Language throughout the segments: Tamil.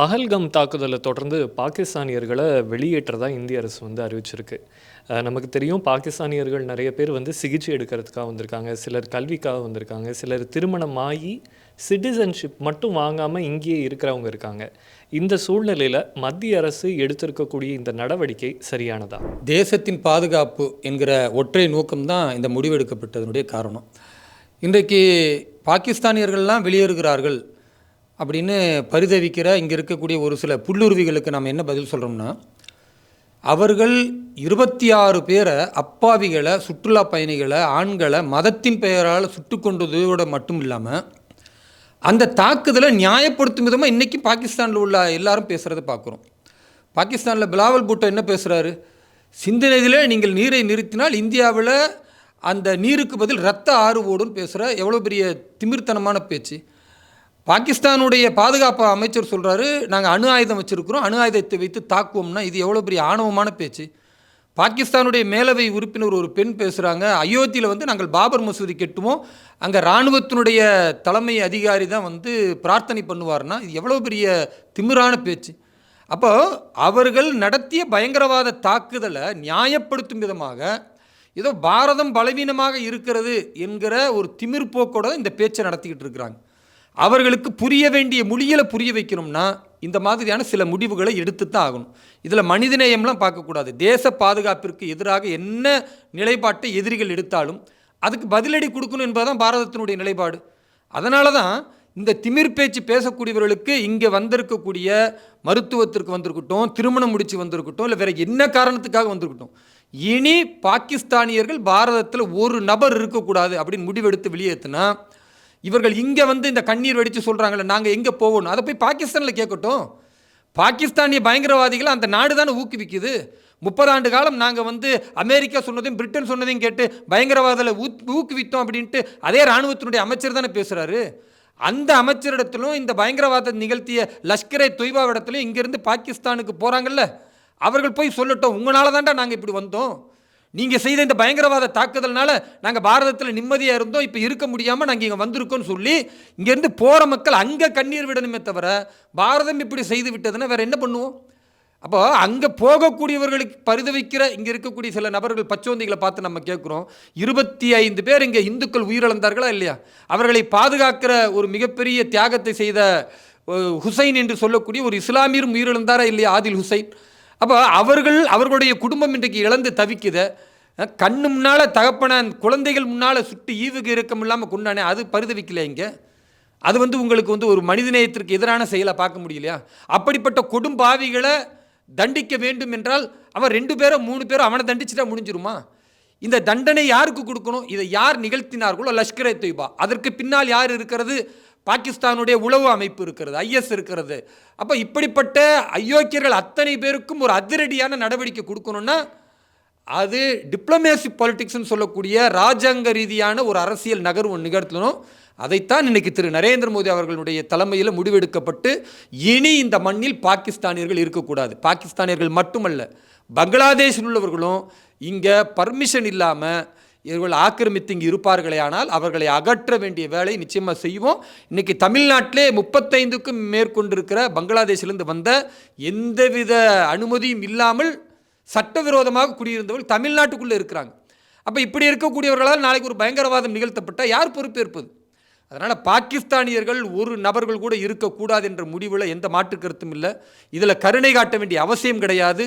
பகல்கம் தாக்குதலை தொடர்ந்து பாகிஸ்தானியர்களை வெளியேற்றதா இந்திய அரசு வந்து அறிவிச்சிருக்கு. நமக்கு தெரியும் பாகிஸ்தானியர்கள் நிறைய பேர் வந்து சிகிச்சை எடுக்கிறதுக்காக வந்திருக்காங்க. சிலர் கல்விக்காக வந்திருக்காங்க. சிலர் திருமணம் ஆகி சிட்டிசன்ஷிப் மட்டும் வாங்காமல் இங்கேயே இருக்கிறவங்க இருக்காங்க. இந்த சூழ்நிலையில் மத்திய அரசு எடுத்திருக்கக்கூடிய இந்த நடவடிக்கை சரியானதா? தேசத்தின் பாதுகாப்பு என்கிற ஒற்றை நோக்கம்தான் இந்த முடிவெடுக்கப்பட்டதனுடைய காரணம். இன்றைக்கு பாகிஸ்தானியர்கள்லாம் வெளியேறுகிறார்கள். அப்படின்னு பரிதவிக்கிற இங்கே இருக்கக்கூடிய ஒரு சில புல்லுருவிகளுக்கு நாம் என்ன பதில் சொல்கிறோம்னா அவர்கள் இருபத்தி ஆறு பேரை அப்பாவிகளை சுற்றுலா பயணிகளை ஆண்களை மதத்தின் பெயரால் சுட்டு கொண்டதோட மட்டும் இல்லாமல் அந்த தாக்குதலை நியாயப்படுத்தும் விதமாக இன்றைக்கி பாகிஸ்தானில் உள்ள எல்லாரும் பேசுகிறத பார்க்குறோம் பாகிஸ்தானில் பிலாவல் பூட்டோ என்ன பேசுகிறாரு சிந்தனையிலே நீங்கள் நீரை நிறுத்தினால் இந்தியாவில் அந்த நீருக்கு பதில் ரத்த ஆறு ஓடுன்னு பேசுகிற எவ்வளோ பெரிய திமிர்த்தனமான பேச்சு. பாகிஸ்தானுடைய பாதுகாப்பு அமைச்சர் சொல்கிறாரு நாங்கள் அணு ஆயுதம் வச்சுருக்கிறோம் அணு ஆயுதத்தை வைத்து தாக்குவோம்னா இது எவ்வளோ பெரிய ஆணவமான பேச்சு. பாகிஸ்தானுடைய மேலவை உறுப்பினர் ஒரு பெண் பேசுகிறாங்க அயோத்தியில் வந்து நாங்கள் பாபர் மசூதி கெட்டுவோம் அங்கே இராணுவத்தினுடைய தலைமை அதிகாரி தான் வந்து பிரார்த்தனை பண்ணுவார்னா இது எவ்வளோ பெரிய திமிரான பேச்சு. அப்போ அவர்கள் நடத்திய பயங்கரவாத தாக்குதலை நியாயப்படுத்தும் விதமாக ஏதோ பாரதம் பலவீனமாக இருக்கிறது என்கிற ஒரு திமிர் போக்கோட இந்த பேச்சை நடத்திக்கிட்டு இருக்கிறாங்க. அவர்களுக்கு புரிய வேண்டிய மொழியில் புரிய வைக்கணும்னா இந்த மாதிரியான சில முடிவுகளை எடுத்து தான் ஆகணும். இதில் மனிதநேயம்லாம் பார்க்கக்கூடாது. தேச பாதுகாப்பிற்கு எதிராக என்ன நிலைப்பாட்டை எதிரிகள் எடுத்தாலும் அதுக்கு பதிலடி கொடுக்கணும் என்பதுதான் பாரதத்தினுடைய நிலைப்பாடு. அதனால தான் இந்த திமிர் பேச்சு பேசக்கூடியவர்களுக்கு இங்கே வந்திருக்கக்கூடிய மருத்துவத்திற்கு வந்திருக்கட்டும் திருமணம் முடித்து வந்திருக்கட்டும் இல்லை வேறு என்ன காரணத்துக்காக வந்திருக்கட்டும். இனி பாகிஸ்தானியர்கள் பாரதத்தில் ஒரு நபர் இருக்கக்கூடாது அப்படின்னு முடிவெடுத்து வெளியேற்றினா இவர்கள் இங்கே வந்து இந்த கண்ணீர் வெடித்து சொல்கிறாங்களே நாங்கள் எங்கே போகணும் அதை போய் பாகிஸ்தானில் கேட்கட்டும். பாகிஸ்தானிய பயங்கரவாதிகளை அந்த நாடு தானே ஊக்குவிக்குது. முப்பதாண்டு காலம் நாங்கள் வந்து அமெரிக்கா சொன்னதையும் பிரிட்டன் சொன்னதையும் கேட்டு பயங்கரவாதத்தில் ஊத் ஊக்குவித்தோம் அப்படின்ட்டு அதே இராணுவத்தினுடைய அமைச்சர் தானே பேசுகிறாரு அந்த அமைச்சரிடத்திலும் இந்த பயங்கரவாதத்தை நிகழ்த்திய லஷ்கரே தொய்பாவிடத்திலும் இங்கேருந்து பாகிஸ்தானுக்கு போகிறாங்கல்ல அவர்கள் போய் சொல்லட்டும் உங்களால் தான்டா நாங்கள் இப்படி வந்தோம். நீங்கள் செய்த இந்த பயங்கரவாத தாக்குதல்னால நாங்கள் பாரதத்தில் நிம்மதியாக இருந்தோம். இப்போ இருக்க முடியாமல் நாங்கள் இங்கே வந்திருக்கோம்னு சொல்லி இங்கேருந்து போகிற மக்கள் அங்கே கண்ணீர் விடணுமே தவிர பாரதம் இப்படி செய்து விட்டதுன்னா வேறு என்ன பண்ணுவோம்? அப்போ அங்கே போகக்கூடியவர்களுக்கு பரிதவிக்கிற இங்கே இருக்கக்கூடிய சில நபர்கள் பச்சோந்திகளை பார்த்து நம்ம கேட்குறோம். இருபத்தி ஐந்து பேர் இங்கே இந்துக்கள் உயிரிழந்தார்களா இல்லையா? அவர்களை பாதுகாக்கிற ஒரு மிகப்பெரிய தியாகத்தை செய்த ஹுசைன் என்று சொல்லக்கூடிய ஒரு இஸ்லாமியரும் உயிரிழந்தாரா இல்லையா? ஆதில் ஹுசைன். அப்போ அவர்கள் அவர்களுடைய குடும்பம் இன்றைக்கு இழந்து தவிக்குத. கண்ணு முன்னால் தகப்பன குழந்தைகள் முன்னால் சுட்டு ஈவுக்கு இறக்கம் இல்லாமல் கொண்டானே அது பரிதவிக்கல இங்கே. அது வந்து உங்களுக்கு வந்து ஒரு மனிதநேயத்திற்கு எதிரான செயலை பார்க்க முடியலையா அப்படிப்பட்ட கொடும்பாவிகளை தண்டிக்க வேண்டும் என்றால் அவன் ரெண்டு பேரோ மூணு பேரோ அவனை தண்டிச்சுட்டா முடிஞ்சிருமா? இந்த தண்டனை யாருக்கு கொடுக்கணும்? இதை யார் நிகழ்த்தினார்களோ லஷ்கரே தொய்பா அதற்கு பின்னால் யார் இருக்கிறது? பாகிஸ்தானுடைய உளவு அமைப்பு இருக்கிறது ஐஎஸ் இருக்கிறது. அப்போ இப்படிப்பட்ட அயோக்கியர்கள் அத்தனை பேருக்கும் ஒரு அதிரடியான நடவடிக்கை கொடுக்கணும்னா அது டிப்ளமேசி பாலிட்டிக்ஸ்னு சொல்லக்கூடிய ராஜாங்க ரீதியான ஒரு அரசியல் நகர்வு நிகழ்த்தணும். அதைத்தான் இன்னைக்கு திரு நரேந்திர மோடி அவர்களுடைய தலைமையில் முடிவெடுக்கப்பட்டு இனி இந்த மண்ணில் பாகிஸ்தானியர்கள் இருக்கக்கூடாது. பாகிஸ்தானியர்கள் மட்டுமல்ல பங்களாதேஷில் உள்ளவர்களும் இங்கே பர்மிஷன் இல்லாமல் இவர்கள் ஆக்கிரமித்து இங்கு இருப்பார்களே ஆனால் அவர்களை அகற்ற வேண்டிய வேலை நிச்சயமாக செய்வோம். இன்னைக்கு தமிழ்நாட்டிலே முப்பத்தைந்துக்கும் மேற்கொண்டிருக்கிற பங்களாதேஷிலிருந்து வந்த எந்தவித அனுமதியும் இல்லாமல் சட்டவிரோதமாக குடியிருந்தவர்கள் தமிழ்நாட்டுக்குள்ளே இருக்கிறாங்க. அப்போ இப்படி இருக்கக்கூடியவர்களால் நாளைக்கு ஒரு பயங்கரவாதம் நிகழ்த்தப்பட்டால் யார் பொறுப்பேற்பது? அதனால் பாகிஸ்தானியர்கள் ஒரு நபர்கள் கூட இருக்கக்கூடாது என்ற முடிவில் எந்த மாற்று கருத்தும் இல்லை. இதில் கருணை காட்ட வேண்டிய அவசியம் கிடையாது.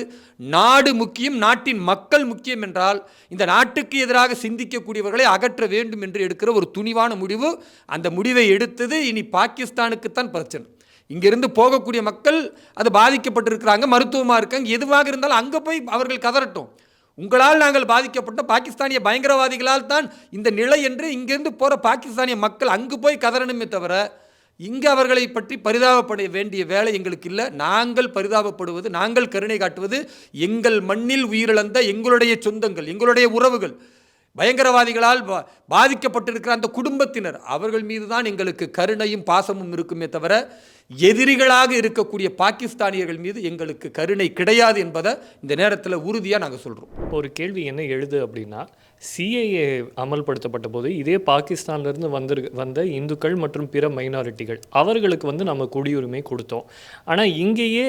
நாடு முக்கியம் நாட்டின் மக்கள் முக்கியம் என்றால் இந்த நாட்டுக்கு எதிராக சிந்திக்கக்கூடியவர்களை அகற்ற வேண்டும் என்று எடுக்கிற ஒரு துணிவான முடிவு. அந்த முடிவை எடுத்தது இனி பாகிஸ்தானுக்குத்தான் பிரச்சனை. இங்கிருந்து போகக்கூடிய மக்கள் அது பாதிக்கப்பட்டிருக்கிறாங்க மருத்துவமாக இருக்காங்க எதுவாக இருந்தாலும் அங்கே போய் அவர்கள் கதறட்டும். உங்களால் நாங்கள் பாதிக்கப்பட்ட பாகிஸ்தானிய பயங்கரவாதிகளால் தான் இந்த நிலை என்று இங்கிருந்து போகிற பாகிஸ்தானிய மக்கள் அங்கு போய் கதறணுமே தவிர இங்கே அவர்களை பற்றி பரிதாபப்பட வேண்டிய வேலை எங்களுக்கு இல்லை. நாங்கள் பரிதாபப்படுவது நாங்கள் கருணை காட்டுவது எங்கள் மண்ணில் உயிரிழந்த எங்களுடைய சொந்தங்கள் எங்களுடைய உறவுகள் பயங்கரவாதிகளால் பா- பாதிக்கப்பட்டிருக்கிற அந்த குடும்பத்தினர் அவர்கள் மீது தான் எங்களுக்கு கருணையும் பாசமும் இருக்குமே தவிர எதிரிகளாக இருக்கக்கூடிய பாகிஸ்தானியர்கள் மீது எங்களுக்கு கருணை கிடையாது என்பதை இந்த நேரத்தில் உறுதியாக நாங்கள் சொல்கிறோம் இப்போ ஒரு கேள்வி என்ன எழுது அப்படின்னா சிஏஏ அமல்படுத்தப்பட்ட போது இதே பாகிஸ்தான்லேருந்து வந்து வந்த இந்துக்கள் மற்றும் பிற மைனாரிட்டிகள் அவர்களுக்கு வந்து நம்ம குடியுரிமை கொடுத்தோம். ஆனால் இங்கேயே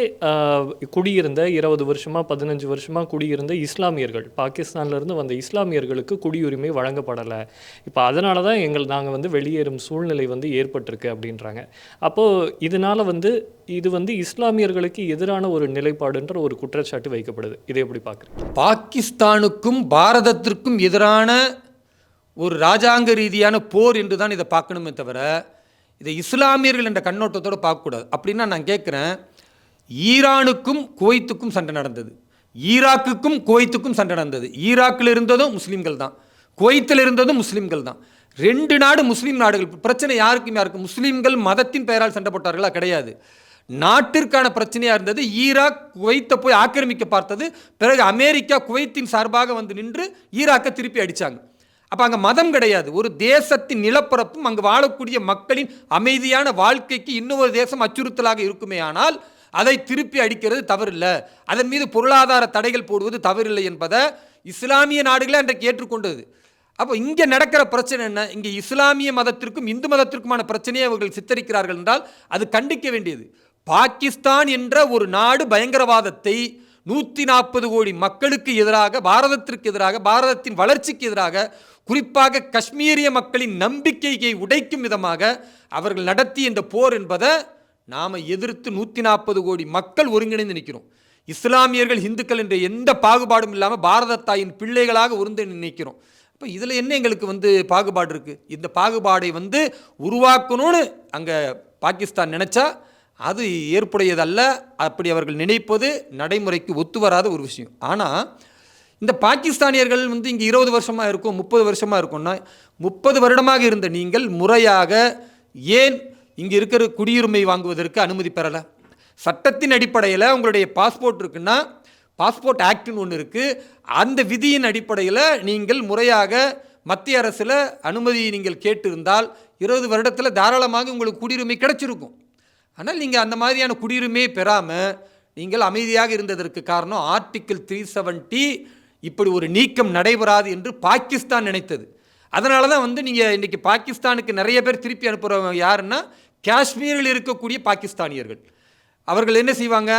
குடியிருந்த இருபது வருஷமாக பதினஞ்சு வருஷமாக குடியிருந்த இஸ்லாமியர்கள் பாகிஸ்தான்லேருந்து வந்த இஸ்லாமியர்களுக்கு குடியுரிமை வழங்கப்படலை. இப்போ அதனால தான் எங்கள் நாங்கள் வந்து வெளியேறும் சூழ்நிலை வந்து ஏற்பட்டிருக்கு அப்படின்றாங்க. அப்போது இதனால் வந்து இது வந்து இஸ்லாமியர்களுக்கு எதிரான ஒரு நிலைப்பாடுன்ற ஒரு குற்றச்சாட்டு வைக்கப்படுது. இதை எப்படி பார்க்குறேன் பாகிஸ்தானுக்கும் பாரதத்திற்கும் எதிரான ஒரு ராஜாங்க ரீதியான போர் என்று தான் இதை பார்க்கணுமே தவிர இதை இஸ்லாமியர்கள் என்ற கண்ணோட்டத்தோடு பார்க்கக்கூடாது. அப்படின்னா நான் கேட்குறேன் ஈரானுக்கும் குவைத்துக்கும் சண்டை நடந்தது. ஈராக்குக்கும் குவைத்துக்கும் சண்டை நடந்தது. ஈராக்கில் இருந்ததும் முஸ்லீம்கள் தான். குவைத்தில் இருந்ததும் முஸ்லீம்கள் தான். ரெண்டு நாடு முஸ்லீம் நாடுகள். பிரச்சனை யாருக்கும் யாருக்கும்? முஸ்லீம்கள் மதத்தின் பெயரால் சண்டை போட்டார்களா? கிடையாது. நாட்டிற்கான பிரச்சனையாக இருந்தது. ஈராக் குவைத்தை போய் ஆக்கிரமிக்க பார்த்தது. பிறகு அமெரிக்கா குவைத்தின் சார்பாக வந்து நின்று ஈராக்கை திருப்பி அடித்தாங்க அப்போ அங்கே மதம் கிடையாது. ஒரு தேசத்தின் நிலப்பரப்பும் அங்கு வாழக்கூடிய மக்களின் அமைதியான வாழ்க்கைக்கு இன்னொரு தேசம் அச்சுறுத்தலாக இருக்குமே ஆனால் அதை திருப்பி அடிக்கிறது தவறில்லை. அதன் மீது பொருளாதார தடைகள் போடுவது தவறில்லை என்பதை இஸ்லாமிய நாடுகளே அன்றைக்கு ஏற்றுக்கொண்டது. அப்போ இங்கே நடக்கிற பிரச்சனை என்ன? இங்கே இஸ்லாமிய மதத்திற்கும் இந்து மதத்திற்குமான பிரச்சனையை அவர்கள் சித்தரிக்கிறார்கள் என்றால் அது கண்டிக்க வேண்டியது. பாகிஸ்தான் என்ற ஒரு நாடு பயங்கரவாதத்தை நூற்றி நாற்பது கோடி மக்களுக்கு எதிராக பாரதத்திற்கு எதிராக பாரதத்தின் வளர்ச்சிக்கு எதிராக குறிப்பாக காஷ்மீரிய மக்களின் நம்பிக்கையை உடைக்கும் விதமாக அவர்கள் நடத்திய இந்த போர் என்பதை நாம் எதிர்த்து நூற்றி நாற்பது கோடி மக்கள் ஒருங்கிணைந்து நிற்கிறோம். இஸ்லாமியர்கள் இந்துக்கள் என்ற எந்த பாகுபாடும் இல்லாமல் பாரத தாயின் பிள்ளைகளாக உருந்து நிற்கிறோம். இப்போ இதில் என்ன எங்களுக்கு வந்து பாகுபாடு இருக்குது இந்த பாகுபாடை வந்து உருவாக்கணும்னு அங்கே பாகிஸ்தான் நினச்சா அது ஏற்புடையதல்ல. அப்படி அவர்கள் நினைப்பது நடைமுறைக்கு ஒத்து வராத ஒரு விஷயம். ஆனால் இந்த பாகிஸ்தானியர்கள் வந்து இங்கே இருபது வருஷமாக இருக்கும் முப்பது வருஷமாக இருக்கும்னா முப்பது வருடமாக இருந்த நீங்கள் முறையாக ஏன் இங்கே இருக்கிற குடியுரிமை வாங்குவதற்கு அனுமதி பெறலை? சட்டத்தின் அடிப்படையில் உங்களுடைய பாஸ்போர்ட் இருக்குன்னா பாஸ்போர்ட் ஆக்ட்னு ஒன்று இருக்குது அந்த விதியின் அடிப்படையில் நீங்கள் முறையாக மத்திய அரசில் அனுமதி நீங்கள் கேட்டிருந்தால் இருபது வருடத்தில் தாராளமாக உங்களுக்கு குடியுரிமை கிடச்சிருக்கும். ஆனால் நீங்கள் அந்த மாதிரியான குடியுரிமையை பெறாமல் நீங்கள் அமைதியாக இருந்ததற்கு காரணம் ஆர்டிக்கிள் த்ரீ செவன்ட்டி இப்படி ஒரு நீக்கம் நடைபெறாது என்று பாகிஸ்தான் நினைத்தது. அதனால தான் வந்து நீங்கள் இன்றைக்கி பாகிஸ்தானுக்கு நிறைய பேர் திருப்பி அனுப்புகிறவங்க யாருன்னா காஷ்மீரில் இருக்கக்கூடிய பாகிஸ்தானியர்கள். அவர்கள் என்ன செய்வாங்க?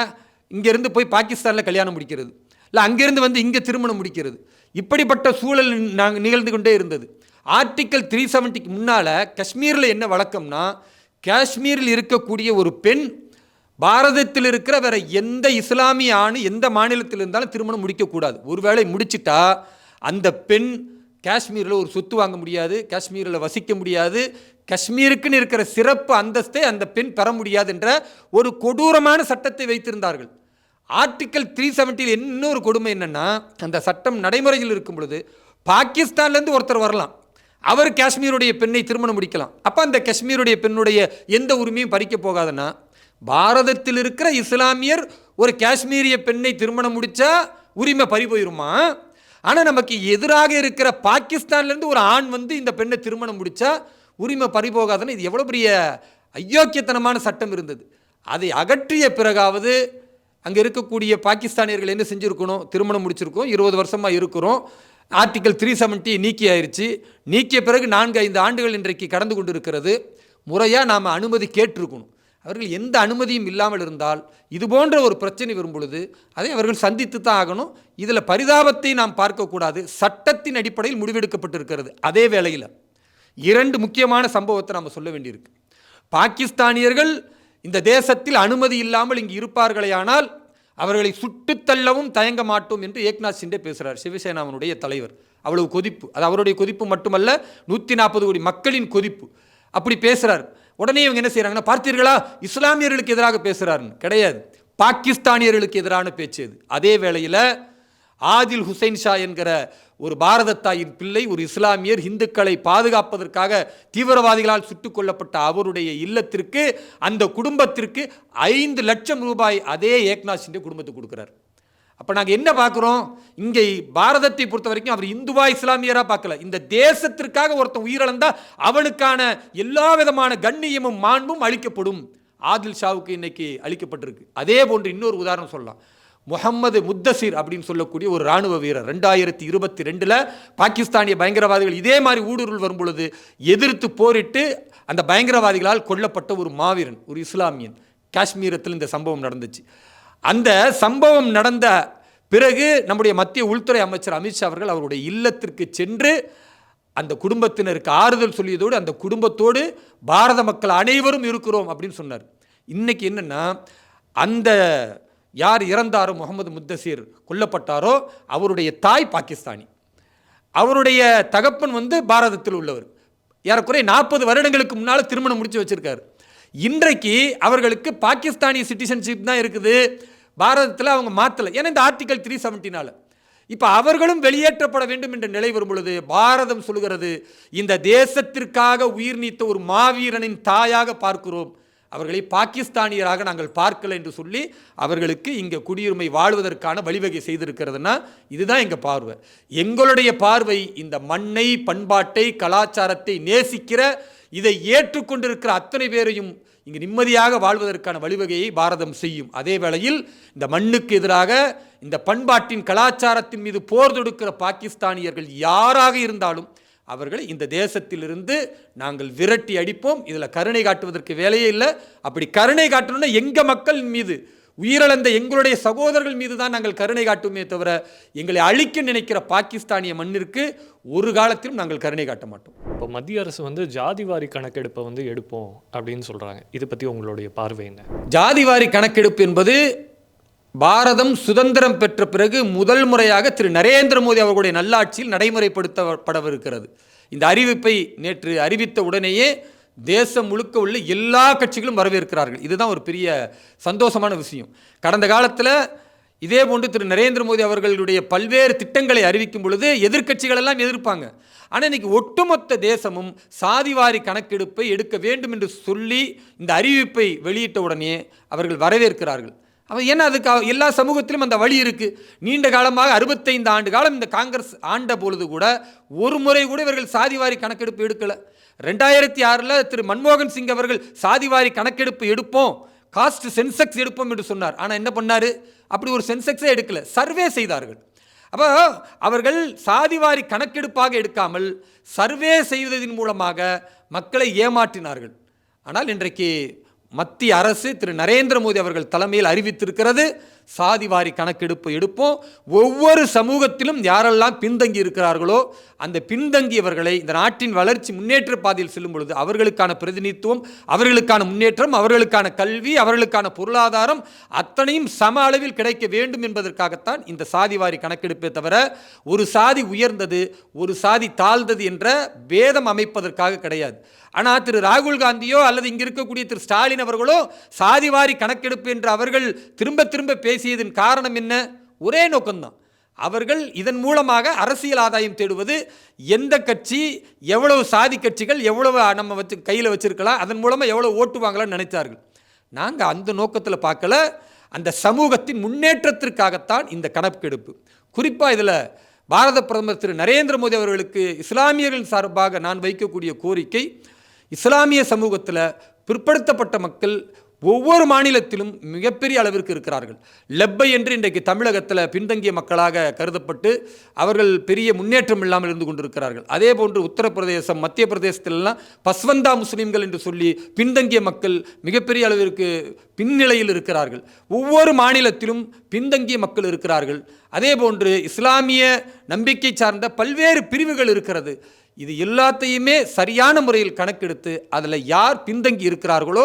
இங்கேருந்து போய் பாகிஸ்தானில் கல்யாணம் முடிக்கிறது. இல்லை அங்கேருந்து வந்து இங்கே திருமணம் முடிக்கிறது. இப்படிப்பட்ட சூழல் நாங்கள் நிகழ்ந்து கொண்டே இருந்தது. ஆர்டிக்கல் த்ரீ செவன்ட்டிக்கு முன்னால் காஷ்மீரில் என்ன வழக்கம்னா காஷ்மீரில் இருக்கக்கூடிய ஒரு பெண் பாரதத்தில் இருக்கிற வேற எந்த இஸ்லாமிய ஆண் எந்த மாநிலத்தில் இருந்தாலும் திருமணம் முடிக்கக்கூடாது. ஒருவேளை முடிச்சிட்டா அந்த பெண் காஷ்மீரில் ஒரு சொத்து வாங்க முடியாது காஷ்மீரில் வசிக்க முடியாது காஷ்மீருக்குன்னு இருக்கிற சிறப்பு அந்தஸ்தை அந்த பெண் பெற முடியாது என்ற ஒரு கொடூரமான சட்டத்தை வைத்திருந்தார்கள். ஆர்டிக்கல் த்ரீ செவன்ட்டியில் இன்னொரு கொடுமை என்னென்னா அந்த சட்டம் நடைமுறையில் இருக்கும் பொழுது பாகிஸ்தான்லேருந்து ஒருத்தர் வரலாம். அவர் காஷ்மீருடைய பெண்ணை திருமணம் முடிக்கலாம். அப்போ அந்த காஷ்மீருடைய பெண்ணுடைய எந்த உரிமையும் பறிக்க போகாதுன்னா பாரதத்தில் இருக்கிற இஸ்லாமியர் ஒரு காஷ்மீரிய பெண்ணை திருமணம் முடித்தா உரிமை பறி போயிருமா? ஆனால் நமக்கு எதிராக இருக்கிற பாகிஸ்தான்லேருந்து ஒரு ஆண் வந்து இந்த பெண்ணை திருமணம் முடித்தா உரிமை பறி போகாதுன்னு இது எவ்வளோ பெரிய அயோக்கியத்தனமான சட்டம் இருந்தது. அதை அகற்றிய பிறகாவது அங்கே இருக்கக்கூடிய பாகிஸ்தானியர்கள் என்ன செஞ்சுருக்கணும்? திருமணம் முடிச்சிருக்கோம். இருபது வருஷமாக இருக்கிறோம். ஆர்டிக்கல் த்ரீ செவன்ட்டி நீக்கி ஆயிருச்சு நீக்கிய பிறகு நான்கு ஐந்து ஆண்டுகள் இன்றைக்கு கடந்து கொண்டு இருக்கிறது முறையாக நாம் அனுமதி கேட்டிருக்கணும். அவர்கள் எந்த அனுமதியும் இல்லாமல் இருந்தால் இது போன்ற ஒரு பிரச்சனை வரும் பொழுது அதை அவர்கள் சந்தித்து தான் ஆகணும். இதில் பரிதாபத்தை நாம் பார்க்கக்கூடாது. சட்டத்தின் அடிப்படையில் முடிவெடுக்கப்பட்டிருக்கிறது. அதே வேளையில் இரண்டு முக்கியமான சம்பவத்தை நாம் சொல்ல வேண்டியிருக்கு. பாகிஸ்தானியர்கள் இந்த தேசத்தில் அனுமதி இல்லாமல் இங்கு இருப்பார்களேயானால் அவர்களை சுட்டுத்தள்ளவும் தயங்க மாட்டோம் என்று ஏக்நாத் சிண்டே பேசுகிறார் சிவசேனாவினுடைய தலைவர். அவ்வளவு கொதிப்பு. அது அவருடைய கொதிப்பு மட்டுமல்ல நூற்றி நாற்பது கோடி மக்களின் கொதிப்பு. அப்படி பேசுகிறார் உடனே இவங்க என்ன செய்கிறாங்கன்னா பார்த்தீர்களா? இஸ்லாமியர்களுக்கு எதிராக பேசுகிறாருன்னு கிடையாது. பாகிஸ்தானியர்களுக்கு எதிரான பேச்சு அது. அதே வேளையில் ஆதில் ஹுசைன் ஷா என்கிற ஒரு பாரத தாயின் பிள்ளை ஒரு இஸ்லாமியர் இந்துக்களை பாதுகாப்பதற்காக தீவிரவாதிகளால் சுட்டுக் கொல்லப்பட்ட அவருடைய இல்லத்திற்கு அந்த குடும்பத்திற்கு ஐந்து லட்சம் ரூபாய் அதே ஏக்நாத் ஷிண்டே குடும்பத்துக்கு கொடுக்குறார். அப்போ நாங்கள் என்ன பார்க்குறோம்? இங்கே பாரதத்தை பொறுத்த வரைக்கும் அவர் இந்துவா இஸ்லாமியராக பார்க்கல. இந்த தேசத்திற்காக ஒருத்தன் உயிரிழந்தால் அவனுக்கான எல்லா விதமான கண்ணியமும் மாண்பும் அளிக்கப்படும். ஆதில் ஷாவுக்கு இன்னைக்கு அளிக்கப்பட்டிருக்கு. அதே போன்று இன்னொரு உதாரணம் சொல்லலாம். முகம்மது முத்தசிர் அப்படின்னு சொல்லக்கூடிய ஒரு ராணுவ வீரர். ரெண்டாயிரத்தி இருபத்தி ரெண்டில் பாகிஸ்தானிய பயங்கரவாதிகள் இதே மாதிரி ஊடுருவல் வரும் பொழுது எதிர்த்து போரிட்டு அந்த பயங்கரவாதிகளால் கொல்லப்பட்ட ஒரு மாவீரன் ஒரு இஸ்லாமியன். காஷ்மீரத்தில் இந்த சம்பவம் நடந்துச்சு. அந்த சம்பவம் நடந்த பிறகு நம்முடைய மத்திய உள்துறை அமைச்சர் அமித்ஷா அவர்கள் அவருடைய இல்லத்திற்கு சென்று அந்த குடும்பத்தினருக்கு ஆறுதல் சொல்லியதோடு அந்த குடும்பத்தோடு பாரத மக்கள் அனைவரும் இருக்கிறோம் அப்படின்னு சொன்னார். இன்றைக்கி என்னென்னா அந்த யார் இறந்தாரோ முகமது முத்தசீர் கொல்லப்பட்டாரோ அவருடைய தாய் பாகிஸ்தானி. அவருடைய தகப்பன் வந்து பாரதத்தில் உள்ளவர். ஏறக்குறைய நாற்பது வருடங்களுக்கு முன்னால் திருமணம் முடித்து வச்சிருக்காரு. இன்றைக்கு அவர்களுக்கு பாகிஸ்தானிய சிட்டிசன்ஷிப் தான் இருக்குது. பாரதத்தில் அவங்க மாற்றலை ஏன்னா இந்த ஆர்டிக்கல் த்ரீ செவன்ட்டினால இப்போ அவர்களும் வெளியேற்றப்பட வேண்டும் என்ற நிலை வரும் பொழுது பாரதம் சொல்கிறது இந்த தேசத்திற்காக உயிர் நீத்த ஒரு மாவீரனின் தாயாக பார்க்கிறோம். அவர்களை பாகிஸ்தானியராக நாங்கள் பார்க்கல என்று சொல்லி அவர்களுக்கு இங்கே குடியுரிமை வாழ்வதற்கான வழிவகை செய்திருக்கிறதுனா இதுதான் எங்கள் பார்வை. எங்களுடைய பார்வை இந்த மண்ணை பண்பாட்டை கலாச்சாரத்தை நேசிக்கிற இதை ஏற்றுக்கொண்டிருக்கிற அத்தனை பேரையும் இங்கு நிம்மதியாக வாழ்வதற்கான வழிவகையை பாரதம் செய்யும். அதே வேளையில் இந்த மண்ணுக்கு எதிராக இந்த பண்பாட்டின் கலாச்சாரத்தின் மீது போர் தொடுக்கிற பாகிஸ்தானியர்கள் யாராக இருந்தாலும் அவர்களை இந்த தேசத்திலிருந்து நாங்கள் விரட்டி அடிப்போம். இதில் கருணை காட்டுவதற்கு வேலையே இல்லை. அப்படி கருணை காட்டணும்னா எங்கள் மக்கள் மீது உயிரிழந்த எங்களுடைய சகோதரர்கள் மீது தான் நாங்கள் கருணை காட்டுமே தவிர எங்களை அழிக்க நினைக்கிற பாகிஸ்தானிய மண்ணிற்கு ஒரு காலத்திலும் நாங்கள் கருணை காட்ட மாட்டோம். இப்போ மத்திய அரசு வந்து ஜாதிவாரி கணக்கெடுப்பை வந்து எடுப்போம் அப்படின்னு சொல்கிறாங்க இதை பற்றி உங்களுடைய பார்வை என்ன? ஜாதிவாரி கணக்கெடுப்பு என்பது பாரதம் சுதந்திரம் பெற்ற பிறகு முதல் முறையாக திரு நரேந்திர மோடி அவர்களுடைய நல்லாட்சியில் நடைமுறைப்படுத்தப்படவிருக்கிறது. இந்த அறிவிப்பை நேற்று அறிவித்த உடனேயே தேசம் முழுக்க உள்ள எல்லா கட்சிகளும் வரவேற்கிறார்கள். இதுதான் ஒரு பெரிய சந்தோஷமான விஷயம். கடந்த காலத்தில் இதே போன்று திரு நரேந்திர மோடி அவர்களுடைய பல்வேறு திட்டங்களை அறிவிக்கும் பொழுது எதிர்க்கட்சிகள் எல்லாம் எதிர்ப்பாங்க. ஆனால் இன்னைக்கு ஒட்டுமொத்த தேசமும் சாதிவாரி கணக்கெடுப்பை எடுக்க வேண்டும் என்று சொல்லி இந்த அறிவிப்பை வெளியிட்ட உடனே அவர்கள் வரவேற்கிறார்கள். அவன் ஏன்னா அதுக்கு அவ- எல்லா சமூகத்திலும் அந்த வழி இருக்குது நீண்ட காலமாக அறுபத்தைந்து ஆண்டு காலம் இந்த காங்கிரஸ் ஆண்ட பொழுது கூட ஒரு முறை கூட இவர்கள் சாதிவாரி கணக்கெடுப்பு எடுக்கலை. ரெண்டாயிரத்தி ஆறில் திரு மன்மோகன் சிங் அவர்கள் சாதிவாரி கணக்கெடுப்பு எடுப்போம் காஸ்ட் சென்செக்ஸ் எடுப்போம் என்று சொன்னார். ஆனால் என்ன பண்ணார்? அப்படி ஒரு சென்செக்ஸே எடுக்கல. சர்வே செய்தார்கள். அப்போ அவர்கள் சாதிவாரி கணக்கெடுப்பாக எடுக்காமல் சர்வே செய்வதன் மூலமாக மக்களை ஏமாற்றினார்கள். ஆனால் இன்றைக்கு மத்திய அரசு திரு நரேந்திர மோடி அவர்கள் தலைமையில் அறிவித்திருக்கிறது. சாதிவாரி கணக்கெடுப்பு எடுப்போம். ஒவ்வொரு சமூகத்திலும் யாரெல்லாம் பின்தங்கி இருக்கிறார்களோ அந்த பின்தங்கியவர்களை இந்த நாட்டின் வளர்ச்சி முன்னேற்ற பாதையில் செல்லும் பொழுது அவர்களுக்கான பிரதிநிதித்துவம் அவர்களுக்கான முன்னேற்றம் அவர்களுக்கான கல்வி அவர்களுக்கான பொருளாதாரம் அத்தனையும் சம அளவில் கிடைக்க வேண்டும் என்பதற்காகத்தான் இந்த சாதிவாரி கணக்கெடுப்பே தவிர ஒரு சாதி உயர்ந்தது ஒரு சாதி தாழ்ந்தது என்ற பேதம் அமைப்பதற்காக கிடையாது. ஆனால் திரு ராகுல் காந்தியோ அல்லது இங்கே இருக்கக்கூடிய திரு ஸ்டாலின் அவர்களோ சாதிவாரி கணக்கெடுப்பு என்று அவர்கள் திரும்ப திரும்ப பேசியதன் காரணம் என்ன? ஒரே நோக்கம்தான். அவர்கள் இதன் மூலமாக அரசியல் ஆதாயம் தேடுவது எந்த கட்சி எவ்வளவு சாதி கட்சிகள் எவ்வளவு நம்ம வச்சு கையில் வச்சிருக்கலாம் அதன் மூலமாக எவ்வளவு ஓட்டுவாங்களான்னு நினைத்தார்கள். நாங்கள் அந்த நோக்கத்தில் பார்க்கல. அந்த சமூகத்தின் முன்னேற்றத்திற்காகத்தான் இந்த கணக்கெடுப்பு. குறிப்பாக இதில் பாரத பிரதமர் திரு நரேந்திர மோடி அவர்களுக்கு இஸ்லாமியர்கள் சார்பாக நான் வைக்கக்கூடிய கோரிக்கை இஸ்லாமிய சமூகத்தில் பிற்படுத்தப்பட்ட மக்கள் ஒவ்வொரு மாநிலத்திலும் மிகப்பெரிய அளவிற்கு இருக்கிறார்கள். லெப்பை என்று இன்றைக்கு தமிழகத்தில் பின்தங்கிய மக்களாக கருதப்பட்டு அவர்கள் பெரிய முன்னேற்றம் இல்லாமல் இருந்து கொண்டிருக்கிறார்கள். அதே போன்று உத்தரப்பிரதேசம் மத்திய பிரதேசத்திலெல்லாம் பஸ்வந்தா முஸ்லீம்கள் என்று சொல்லி பின்தங்கிய மக்கள் மிகப்பெரிய அளவிற்கு பின்னிலையில் இருக்கிறார்கள். ஒவ்வொரு மாநிலத்திலும் பின்தங்கிய மக்கள் இருக்கிறார்கள். அதே போன்று இஸ்லாமிய நம்பிக்கை சார்ந்த பல்வேறு பிரிவுகள் இருக்கிறது. இது எல்லாத்தையுமே சரியான முறையில் கணக்கெடுத்து அதில் யார் பின்தங்கி இருக்கிறார்களோ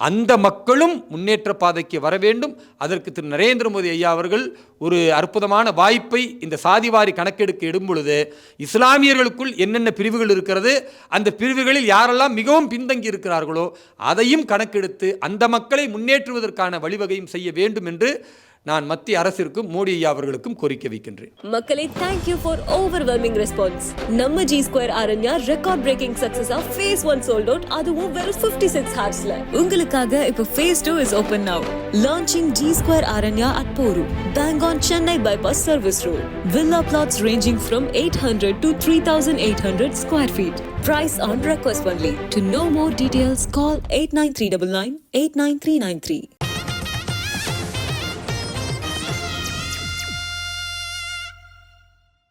அந்த மக்களும் முன்னேற்ற பாதைக்கு வர வேண்டும். அதற்கு திரு நரேந்திர மோடி ஐயா அவர்கள் ஒரு அற்புதமான வாய்ப்பை இந்த சாதிவாரி கணக்கெடுக்க இடும் பொழுது இஸ்லாமியர்களுக்குள் என்னென்ன பிரிவுகள் இருக்கிறது அந்த பிரிவுகளில் யாரெல்லாம் மிகவும் பின்தங்கி இருக்கிறார்களோ அதையும் கணக்கெடுத்து அந்த மக்களை முன்னேற்றுவதற்கான வழிவகையும் செய்ய வேண்டும் என்று நான் மத்திய அரசிற்கும் மோடி ஐயா அவர்களுக்கும் கோரிக்கை வைக்கின்றேன். மக்களே thank you for overwhelming response நம்ம G square Aranya record breaking சக்சஸா phase one sold out அதுவும் வெறும் 56 சிக்ஸ் ஹார்ஸ்ல உங்களுக்காக இப்போ phase two is open now launching G square Aranya at Porur bang on Chennai bypass service road. Villa plots ranging from 800 to 3800 square feet. Price on request only. To know more details call 89399 89393